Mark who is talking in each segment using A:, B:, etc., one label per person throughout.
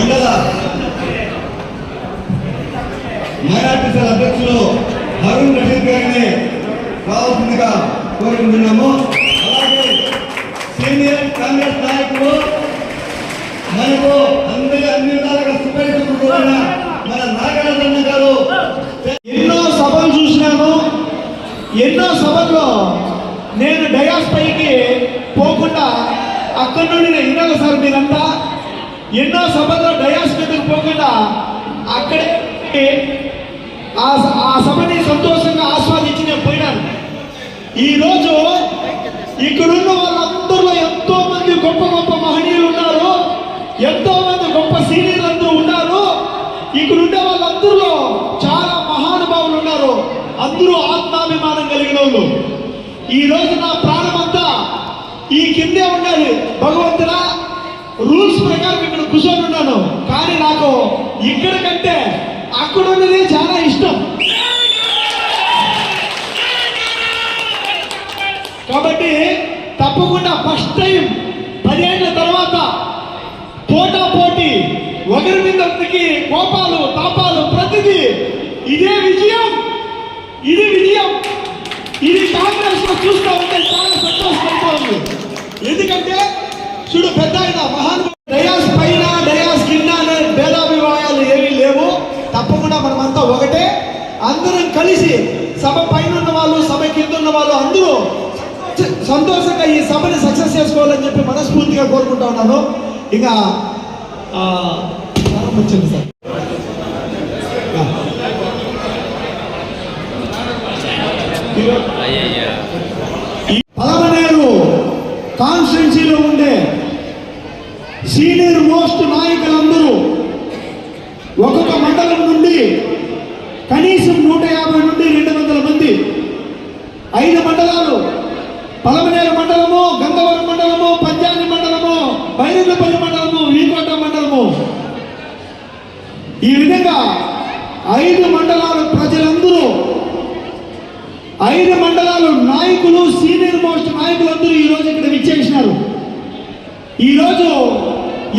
A: మండల minority cell అధ్యక్షులు అరుణ్ రషీద్ గారిని రావాల్సిందిగా కోరుకుంటున్నాము. అలాగే సీనియర్ కాంగ్రెస్ నాయకులు మనకు అందరి అన్ని విధాలుగా సుపరిచితులైన మన నాగరాజన్న గారు.
B: ఎన్నో సభలు చూసినాను ఎన్నో సభల్లో నేను డయాస్ పైకి పోకుండా అక్కడి నుండి నేను విన్నాను సార్ మీరంతా ఎన్నో సభల్లో డయాస్ మీదకి పోకుండా అక్కడే ఆ స- ఆ సభని సంతోషంగా ఆస్వాదించి నేను పోయినాను. ఈరోజు ఇక్కడున్న వాళ్ళందరిలో ఎంతో మంది గొప్ప గొప్ప మహనీయులు ఉన్నారు. ఎంతో మంది గొప్ప సీనియర్లు అందరూ ఉన్నారు. ఇక్కడ ఉండే వాళ్ళందరిలో చాలా మహానుభావులు ఉన్నారు. అందరూ ఆత్మాభిమానం కలిగిన వాళ్ళు. ఈ రోజు నా ప్రాణం అంతా ఈ కిందే ఉండాలి. భగవంతుడా రూల్స్ ప్రకారం ఇక్కడ కూర్చొని ఉన్నాను కానీ నాకు ఇక్కడ కంటే అక్కడ ఉన్నది చాలా ఇష్టం. కాబట్టి తప్పకుండా ఫస్ట్ టైం పదేళ్ళ తర్వాత పోటా పోటీ ఒకరి మీద ఒకరికి కోపాలు తాపాలు ప్రతిదీ ఇదే విజయం. ఇది విజయం. ఇది కాంగ్రెస్లో చూస్తూ ఉంటే చాలా సంతోషపడుతూ ఉంది. ఎందుకంటే చూడు పెద్ద ఆయన మహాన్. డయాస్ పైన డయాస్ కింద అనే భేదాభిప్రాయాలు ఏమీ లేవు. తప్పకుండా మనమంతా ఒకటే. అందరం కలిసి సభ పైన ఉన్న వాళ్ళు సభ కింద ఉన్న వాళ్ళు అందరూ సంతోషంగా ఈ సభని సక్సెస్ చేసుకోవాలని చెప్పి మనస్ఫూర్తిగా కోరుకుంటా ఉన్నాను. ఇక వచ్చింది సార్. పలమనేరు కాన్స్టిట్యున్సీలో ఉండే సీనియర్ మోస్ట్ నాయకులందరూ ఒక్కొక్క మండలం నుండి కనీసం నూట యాభై నుండి రెండు వందల మంది. ఐదు మండలాలు పలమనేరు మండలము గంగవరం మండలము పంజాని మండలము బైరంగపల్లి మండలము వీకోట మండలము. ఈ విధంగా ఐదు మండలాల ప్రజలందరూ ఐదు మండలాలు నాయకులు సీనియర్ మోస్ట్ నాయకులందరూ ఈ రోజు ఇక్కడ విచ్చేసినారు. ఈ రోజు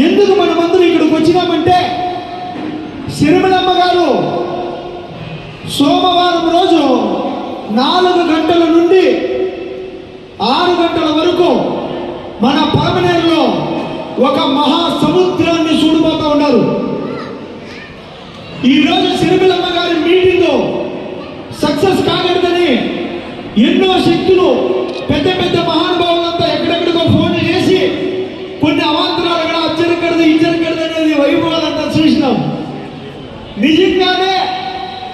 B: ఎందుకు మనమందరం ఇక్కడికి వచ్చినామంటే శర్మిలమ్మ గారు సోమవారం రోజు నాలుగు గంటల నుండి ఆరు గంటల వరకు మన పరమనేరులో ఒక మహా సముద్రాన్ని చూడబోతా ఉన్నారు. ఈ రోజు శర్మిలమ్మ గారి మీటింగ్ సక్సెస్ కాగలదని ఎన్నో శక్తులు పెద్ద పెద్ద మహానుభావులంతా ఎక్కడెక్కడికో ఫోన్ చేసి కొన్ని అవాంతరాలు కూడా అచ్చరికడదు ఇచ్చరికడదు అనేది వైభవాలంతా చూసినాం నిజంగానే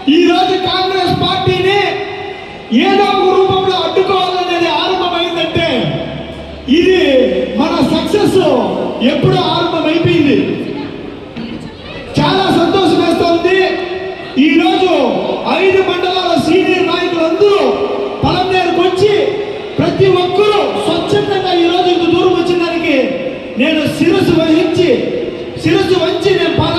B: ఈ రోజు కాంగ్రెస్ పార్టీని ఏదో ఒక రూపంలో అడ్డుకోవాలనేది ఆరంభమైందంటే ఇది మన సక్సెస్ ఎప్పుడో ఆరంభమైపోయింది. చాలా సంతోషం వేస్తుంది. ఈరోజు ఈ రోజు ఐదు మండలాల సీనియర్ నాయకులందరూ పలంనేరుకు వచ్చి ప్రతి ఒక్కరూ స్వచ్ఛందంగా ఈ రోజు ఇంత దూరం వచ్చిన దానికి నేను శిరస్సు వహించి శిరస్సు వంచి నేను పాల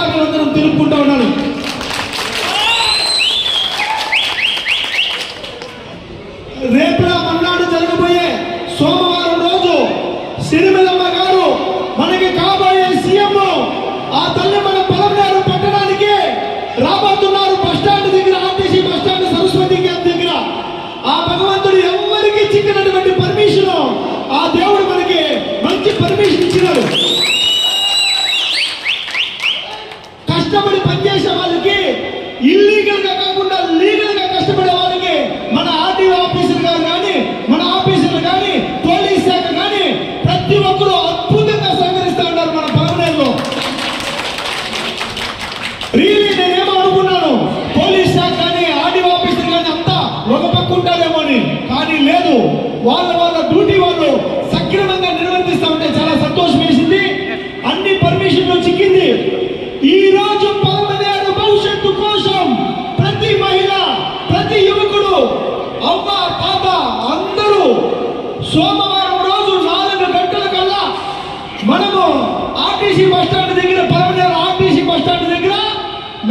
B: సోమవారం రోజు నాలుగు గంటల కల్లా మనము ఆర్టీసీ బస్టాండ్ దగ్గర పలమనేరు ఆర్టీసీ బస్టాండ్ దగ్గర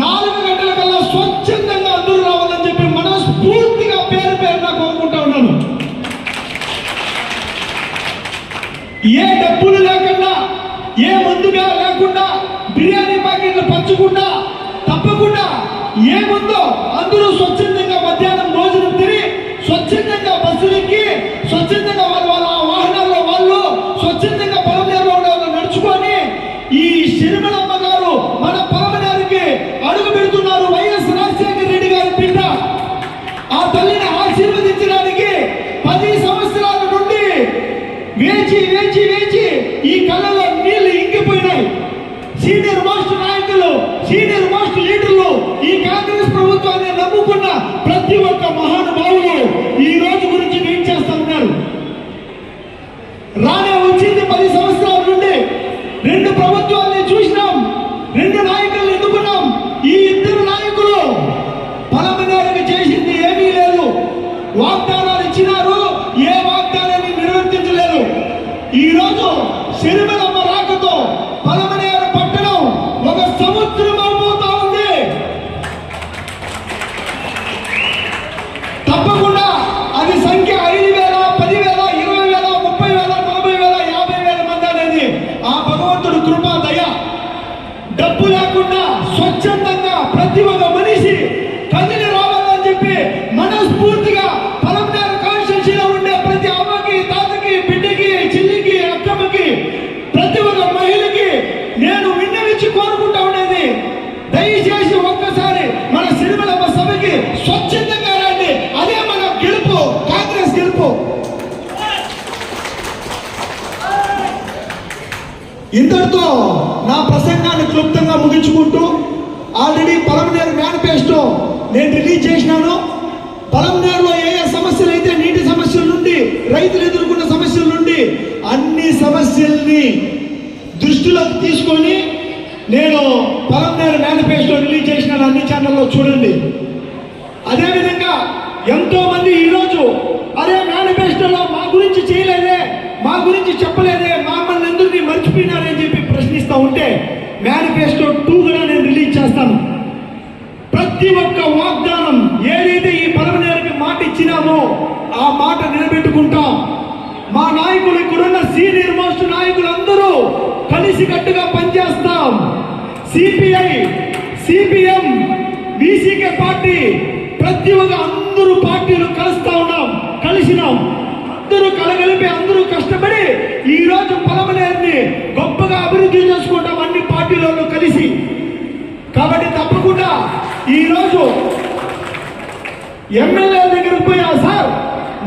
B: నాలుగు గంటల కల్లా స్వచ్ఛందంగా అందరూ రావాలని చెప్పి మనస్ఫూర్తిగా పేరు పేరున కోరుకుంటా ఉన్నాను. ఏ డబ్బులు లేకుండా ఏ ముందుగా లేకుండా బిర్యానీ ప్యాకెట్లు పంచకుండా తప్పకుండా ఏముందో అందరూ స్వచ్ఛ వేచి వేచి వేచి ఈ కళ్ళలో నీళ్ళు ఇంకిపోయినాయి. సీనియర్ మోస్ట్ నాయకులు సీనియర్ మోస్ట్ లీడర్లు ఈ కాంగ్రెస్ ప్రభుత్వాన్ని నమ్ముకున్న ప్రతి ఒక్క మహానుభావులు ఈ రోజు గురించి వెయిట్ చేస్తా ఉన్నారు? రానే వచ్చింది పది సంవత్సరాల నుండి రెండు ప్రభుత్వాలు చూసినాం రెండు నాయకులను ఎన్నుకున్నాం ఈ ఇద్దరు నాయకులు పలమనేరుగా చేసింది ఏమీ లేదు వాగ్దానాలు ఇచ్చినారు ఏ వాగ్దానాన్ని నిర్వర్తించలేదు ఈ రోజు సిరిమలమ్మ రాకతో పలమనేరు పట్టణం ఒక సముద్రం అయిపోతా ఉంది తప్పకుండా అది సంఖ్య ఐదు వేల పదివేల ఇరవై వేల ముప్పై వేల నలభై వేల యాభై వేల మంది అనేది ఆ భగవంతుడు కృపా దయ డబ్బు లేకుండా స్వచ్ఛందంగా ప్రతి ఒక్క మనిషి కదిలి రావాలని చెప్పి మనస్ఫూర్తిగా పలంనేరు కాన్స్టిట్యూన్సీలో ఉండే ప్రతి అమ్మకి తాతకి బిడ్డకి చెల్లికి అక్కమ్మకి ప్రతి ఒక్క మహిళకి నేను విన్నవించి కోరుకుంటా ఉండేది. దయచేసి ఒక్కసారి మన సిరిమలమ్మ సభకి స్వచ్ఛందంగా రండి. అదే మన గెలుపు కాంగ్రెస్ గెలుపు. ఇంతటితో నా ప్రసంగాన్ని క్లుప్తంగా ముగించుకుంటూ ఆల్రెడీ పలమనేరు మేనిఫెస్టో నేను రిలీజ్ చేసినాను. పలమనేరులో ఏ ఏ సమస్యలు అయితే నీటి సమస్యల నుండి రైతులు ఎదుర్కొన్న సమస్యల నుండి అన్ని సమస్యల్ని దృష్టిలోకి తీసుకొని నేను పలమనేరు మేనిఫెస్టో రిలీజ్ చేసినాను అన్ని ఛానల్లో చూడండి. అదేవిధంగా ఎంతో మంది ఈరోజు అదే మేనిఫెస్టోలో మా గురించి చేయలేదే మా గురించి చెప్పలేదే మా మమ్మల్ని ఎందుకు మర్చిపోయినారని ప్రయత్నిస్తూ ఉంటే మేనిఫెస్టో టూ కూడా నేను రిలీజ్ చేస్తాను. ప్రతి ఒక్క వాగ్దానం ఏదైతే ఈ పలమనేరుకి మాట ఇచ్చినామో ఆ మాట నిలబెట్టుకుంటాం. మా నాయకులు ఇక్కడున్న సీనియర్ మోస్ట్ నాయకులు అందరూ కలిసికట్టుగా పనిచేస్తాం. సిపిఐ సిపిఎం బీసీకే పార్టీ ప్రతి ఒక్క అందరూ పార్టీలు కలుస్తా ఉన్నాం కలిసినాం. అందరూ కలగలిపి అందరూ కష్టపడి ఈ రోజు పొలమనేరుని గొప్పగా అభివృద్ధి చేసుకుంటాం అన్ని పార్టీలలో కలిసి కాబట్టి తప్పకుండా ఈరోజు ఎమ్మెల్యే దగ్గరకు పోయా సార్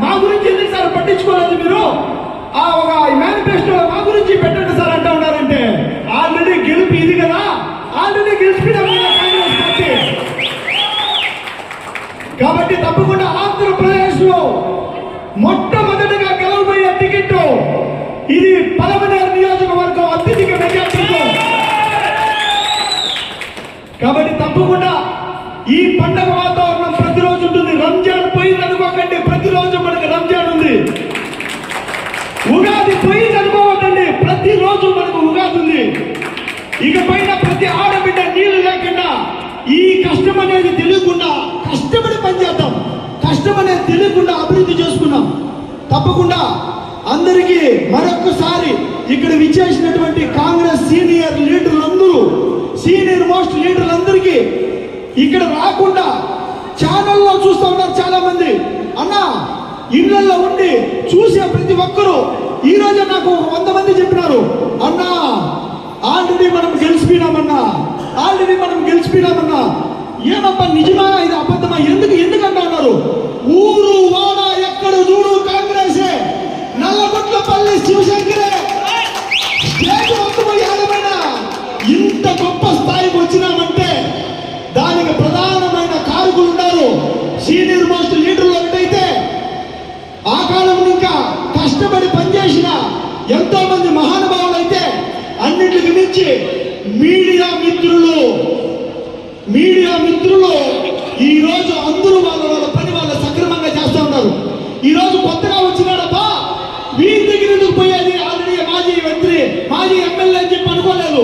B: మా గురించి ఎందుకు సార్ పట్టించుకోలేదు మీరు? ఆ ఒక మేనిఫెస్టో మా గురించి పెట్టండి సార్ అంటా ఉన్నారంటే ఆల్రెడీ గెలుపు ఇది కదా ఆల్రెడీ గెలిచిపోయిన కాబట్టి తప్పకుండా ఆంధ్రప్రదేశ్లో మొట్టమొదటిగా గెలవబోయే టికెట్ ఇది పలమనేరు నియోజకవర్గం అత్యధిక మెజార్టీతో. కాబట్టి తప్పకుండా ఈ పండగ వాతావరణం ప్రతిరోజు ఉంటుంది. రంజాన్ పోయింది అనుకోకండి ప్రతిరోజు మనకి రంజాన్ ఉంది. ఉగాది పోయింది అనుకోవద్దండి ప్రతిరోజు మనకు ఉగాది ఉంది. ఇక పైన ప్రతి ఆడబిడ్డ నీళ్ళు లేకుండా ఈ కష్టం అనేది తెలియకుండా కష్టపడి పనిచేద్దాం. కష్టం అనేది తెలియకుండా అభివృద్ధి చేసుకున్నాం తప్పకుండా అందరికీ మరొకసారి ఇక్కడ విచ్చేసినటువంటి కాంగ్రెస్ సీనియర్ లీడర్లందరూ సీనియర్ మోస్ట్ లీడర్లందరికీ ఇక్కడ రాకుండా ఛానల్లో చూస్తూ ఉన్నారు చాలా మంది అన్న ఇళ్ళలో ఉండి చూసే ప్రతి ఒక్కరూ ఈ రోజే నాకు వంద మంది చెప్పినారు. అన్నా ఆల్రెడీ మనం గెలిచిపోయినామన్నా ఆల్రెడీ మనం గెలిచిపోయినామన్నా ఏమప్ప నిజమా ఇది అబద్ధమా? ఎందుకు ఎందుకంటా అన్నారు. ఊరు వాడ ఎక్కడ చూడు కాంగ్రెసే. నల్లగొట్లపల్లి శివశంకరే. ఇంత గొప్ప ఎంతో మంది మహానుభావులు అయితే అన్నింటికి మించి మీడియా మిత్రులు మీడియా మిత్రులు ఈ రోజు అందరూ వాళ్ళ వాళ్ళ పని వాళ్ళ సక్రమంగా చేస్తూ ఉన్నారు. ఈ రోజు కొత్తగా వచ్చినాడబ్బా వీరి దగ్గర ఎందుకు పోయేది? ఆల్రెడీ మాజీ మంత్రి మాజీ ఎమ్మెల్యే అని చెప్పి అనుకోలేదు.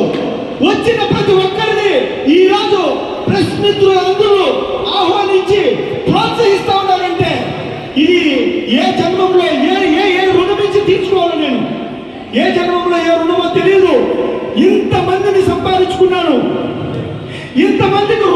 B: వచ్చిన ప్రతి ఒక్కరిని ఈ రోజు ప్రెస్ మిత్రులందరూ ఆహ్వానించి ప్రోత్సహిస్తూ ఉన్నారంటే ఇది ఏ జన్మంలో ఏ ఏ ఏ రుణమించి తీర్చుకోవాలి నేను ఏ జన్మంలో ఏ రుణమో తెలియదు ఇంతమందిని సంపాదించుకున్నాను. ఇంతమందిని